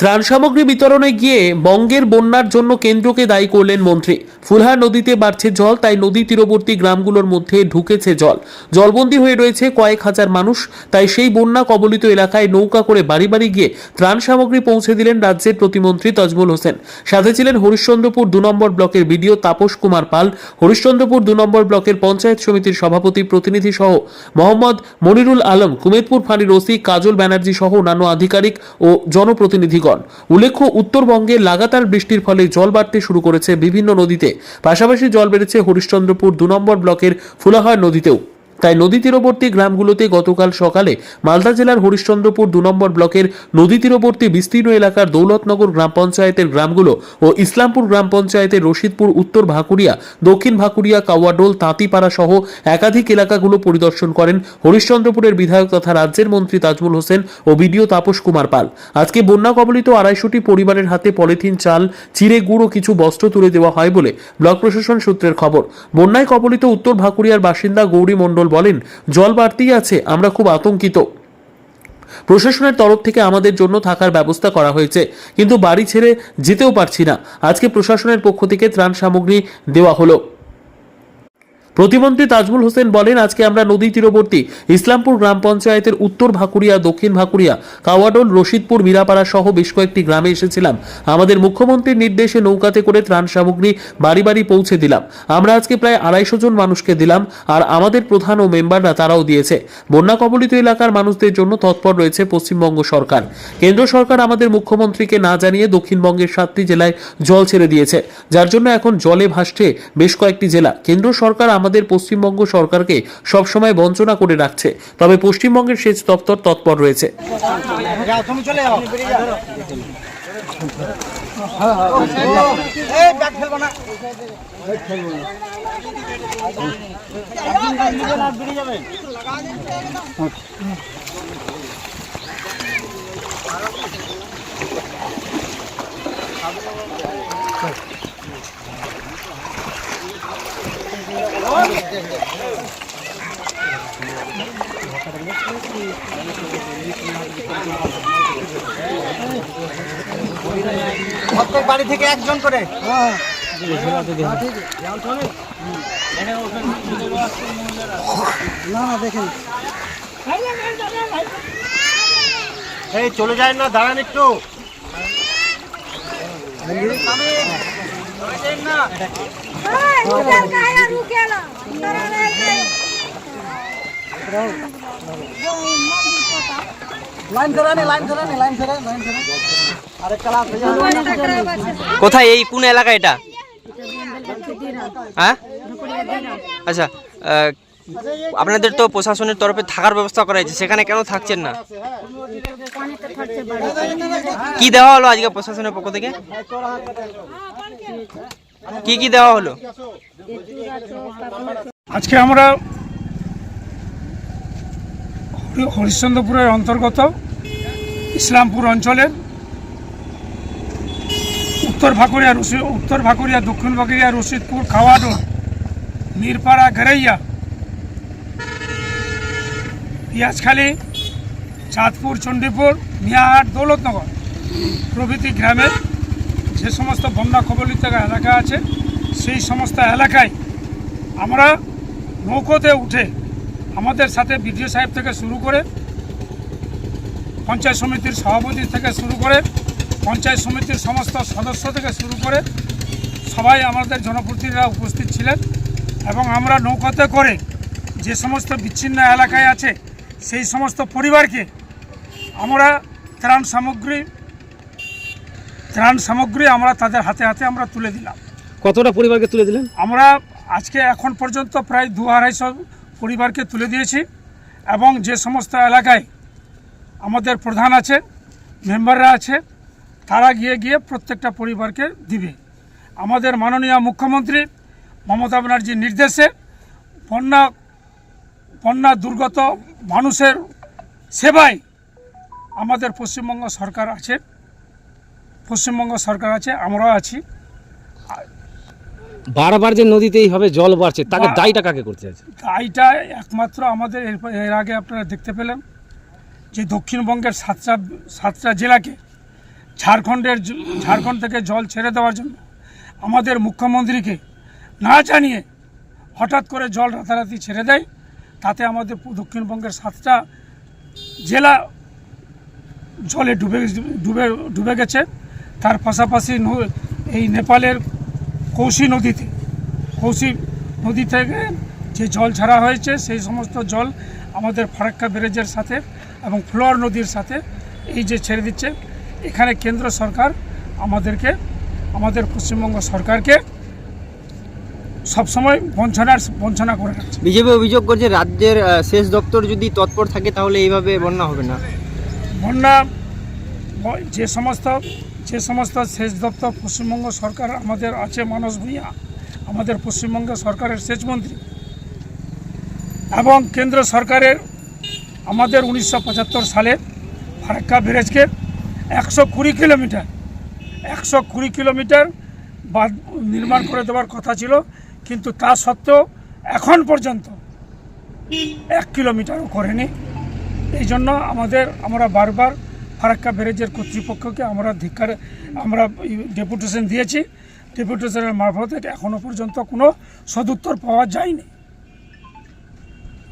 ত্রাণ সামগ্রী বিতরণে গিয়ে বঙ্গের বন্যার জন্য কেন্দ্রকে দায়ী করলেন মন্ত্রী। ফুলহার নদীতে বাড়ছে জল, তাই নদী তীরবর্তী গ্রামগুলোর মধ্যে ঢুকেছে জল। জলবন্দী হয়ে রয়েছে কয়েক হাজার মানুষ, তাই সেই বন্যা কবলিত এলাকায় নৌকা করে বাড়ি বাড়ি গিয়ে ত্রাণ সামগ্রী পৌঁছে দিলেন রাজ্যের প্রতিমন্ত্রী তজমুল হোসেন। সাথে ছিলেন হরিশ্চন্দ্রপুর দু নম্বর ব্লকের বিডিও তাপস কুমার পাল, হরিশ্চন্দ্রপুর দু নম্বর ব্লকের পঞ্চায়েত সমিতির সভাপতি, প্রতিনিধি সহ মোহাম্মদ মনিরুল আলম, কুমেদপুর ফাঁড়ির ওসি কাজল ব্যানার্জি সহ অন্যান্য আধিকারিক ও জনপ্রতিনিধিগণ। উল্লেখ্য, উত্তরবঙ্গে লাগাতার বৃষ্টির ফলে জল বাড়তে শুরু করেছে বিভিন্ন নদীতে। পাশাপাশি জল বেড়েছে হরিশ্চন্দ্রপুর দু নম্বর ব্লকের ফুলাহার নদীতেও। তাই নদী তীরবর্তী গ্রামগুলোতে গতকাল সকালে মালদা জেলার হরিশ্চন্দ্রপুর দু নম্বর ব্লকের নদী তীরবর্তী বিস্তীর্ণ এলাকার দৌলতনগর গ্রাম পঞ্চায়েতের গ্রামগুলো ও ইসলামপুর গ্রাম পঞ্চায়েতের রশিদপুর, উত্তর ভাকুরিয়া, দক্ষিণ ভাকুরিয়া, কাওয়াডোল, তাঁতিপাড়া সহ একাধিক এলাকাগুলো পরিদর্শন করেন হরিশ্চন্দ্রপুরের বিধায়ক তথা রাজ্যের মন্ত্রী তাজমুল হোসেন ও বিডিও তাপস কুমার পাল। আজকে বন্যা কবলিত আড়াইশোটি পরিবারের হাতে পলিথিন, চাল, চিড়ে গুড় ও কিছু বস্ত্র তুলে দেওয়া হয় বলে ব্লক প্রশাসন সূত্রের খবর। বন্যায় কবলিত উত্তর ভাকুরিয়ার বাসিন্দা গৌরী মণ্ডল বলেন, জল বাড়তেই আছে, আমরা খুব আতঙ্কিত। প্রশাসনের তরফ থেকে আমাদের জন্য থাকার ব্যবস্থা করা হয়েছে, কিন্তু বাড়ি ছেড়ে যেতেও পারছি না। আজকে প্রশাসনের পক্ষ থেকে ত্রাণ সামগ্রী দেওয়া হলো। প্রতিমন্ত্রী তাজমুল হোসেন বলেন, আজকে আমরা নদী তীরবর্তী ইসলামপুর গ্রাম পঞ্চায়েতের উত্তর ভাকুরিয়া, দক্ষিণ ভাকুরিয়া, কাওয়াডোল, রশিদপুর, মীরাপাড়া সহ বেশ কয়েকটি গ্রামে এসেছিলাম। আমাদের মুখ্যমন্ত্রীর নির্দেশে নৌকাতে করে ত্রাণ সামগ্রী বাড়ি বাড়ি পৌঁছে দিলাম। আমরা আজকে প্রায় আড়াইশো জন মানুষকে দিলাম আর আমাদের প্রধান ও মেম্বাররা তারাও দিয়েছে। বন্যা কবলিত এলাকার মানুষদের জন্য তৎপর রয়েছে পশ্চিমবঙ্গ সরকার। কেন্দ্র সরকার আমাদের মুখ্যমন্ত্রীকে না জানিয়ে দক্ষিণবঙ্গের সাতটি জেলায় জল ছেড়ে দিয়েছে, যার জন্য এখন জলে ভাসছে বেশ কয়েকটি জেলা। কেন্দ্র সরকার আমাদের পশ্চিমবঙ্গ সরকারকে সবসময় বঞ্চনা করে রাখছে। তবে পশ্চিমবঙ্গের সেচ দপ্তর তৎপর রয়েছে তুমি চলে যাও এই ব্যাগ ফেলব না প্রত্যেক বাড়ি থেকে একজন করে না দেখেন এই চলে যায় না দাঁড়ান একটু নে কোথায় এই কোন এলাকা এটা? হ্যাঁ? আচ্ছা আপনাদের তো প্রশাসনের তরফে থাকার ব্যবস্থা করা হয়েছে সেখানে কেন থাকছেন না? কি দেওয়া হলো আজকে প্রশাসনের পক্ষ থেকে? কি কি দেওয়া হলো? আজকে আমরা হরিশ্চন্দ্রপুরের অন্তর্গত ইসলামপুর অঞ্চলের উত্তর ভাকুরিয়া, রশি, উত্তর ভাকুরিয়া, দক্ষিণ ভাকুরিয়া, রশিদপুর খাওয়াডোর মিরপাড়া, ঘেরাইয়া, পিঁয়াজখালী, চাঁদপুর, চণ্ডীপুর, মিয়াহাট, দৌলতনগর প্রভৃতি গ্রামের যে সমস্ত বন্যা কবলিত এলাকা আছে, সেই সমস্ত এলাকায় আমরা নৌকোতে উঠে আমাদের সাথে বিডিও সাহেব থেকে শুরু করে পঞ্চায়েত সমিতির সভাপতি থেকে শুরু করে পঞ্চায়েত সমিতির সমস্ত সদস্য থেকে শুরু করে সবাই আমাদের জনপ্রতিনিধিরা উপস্থিত ছিলেন এবং আমরা নৌকাতে করে যে সমস্ত বিচ্ছিন্ন এলাকায় আছে সেই সমস্ত পরিবারকে আমরা ত্রাণ সামগ্রী ত্রাণ সামগ্রী আমরা তাদের হাতে হাতে আমরা তুলে দিলাম। কতটা পরিবারকে তুলে দিলেন? আমরা আজকে এখন পর্যন্ত প্রায় দু আড়াইশো পরিবারকে তুলে দিয়েছি এবং যে সমস্ত এলাকায় আমাদের প্রধান আছে, মেম্বাররা আছে, তারা গিয়ে গিয়ে প্রত্যেকটা পরিবারকে দিবে। আমাদের মাননীয় মুখ্যমন্ত্রী মমতা ব্যানার্জির নির্দেশে বন্যা বন্যা দুর্গত মানুষের সেবায় আমাদের পশ্চিমবঙ্গ সরকার আছে, পশ্চিমবঙ্গ সরকার আছে, আমরাও আছি। বারবার যে নদীতে এইভাবে জল বাড়ছে তাকে দায়টা কাকে করতে আছে দায়টা একমাত্র আমাদের এর এর আগে আপনারা দেখতে পেলেন যে দক্ষিণবঙ্গের সাতটা সাতটা জেলাকে ঝাড়খণ্ডের ঝাড়খণ্ড থেকে জল ছেড়ে দেওয়ার জন্য আমাদের মুখ্যমন্ত্রীকে না জানিয়ে হঠাৎ করে জল রাতারাতি ছেড়ে দেয় তাতে আমাদের দক্ষিণবঙ্গের সাতটা জেলা জলে ডুবে ডুবে ডুবে গেছে। তার পাশাপাশি এই নেপালের কৌশি নদীতে কৌশি নদী থেকে যে জল ছাড়া হয়েছে সেই সমস্ত জল আমাদের ফারাক্কা ব্যারেজের সাথে এবং ফ্লোয়ার নদীর সাথে এই যে ছেড়ে দিচ্ছে। এখানে কেন্দ্র সরকার আমাদেরকে আমাদের পশ্চিমবঙ্গ সরকারকে সবসময় বঞ্চনার বঞ্চনা করে রাখছে। বিজেপি অভিযোগ করছে রাজ্যের শেষ দপ্তর যদি তৎপর থাকে তাহলে এইভাবে বন্যা হবে না। বন্যা যে সমস্ত যে সমস্ত সেচ দপ্তর পশ্চিমবঙ্গ সরকার আমাদের আছে মানস ভূঁইয়া, আমাদের পশ্চিমবঙ্গ সরকারের সেচ মন্ত্রী এবং কেন্দ্র সরকারের আমাদের উনিশশো পঁচাত্তর সালে ফারাক্কা ব্যারেজকে একশো কুড়ি কিলোমিটার, একশো কুড়ি কিলোমিটার বাঁধ নির্মাণ করে দেওয়ার কথা ছিল, কিন্তু তা সত্ত্বেও এখন পর্যন্ত এক কিলোমিটারও করেনি। এই জন্য আমাদের, আমরা বারবার ফারাক্কা ব্যারেজের কর্তৃপক্ষকে আমরা ধিকার আমরা ডেপুটেশন দিয়েছি। ডেপুটেশনের মারফতে এখনও পর্যন্ত কোনো সদুত্তর পাওয়া যায়নি।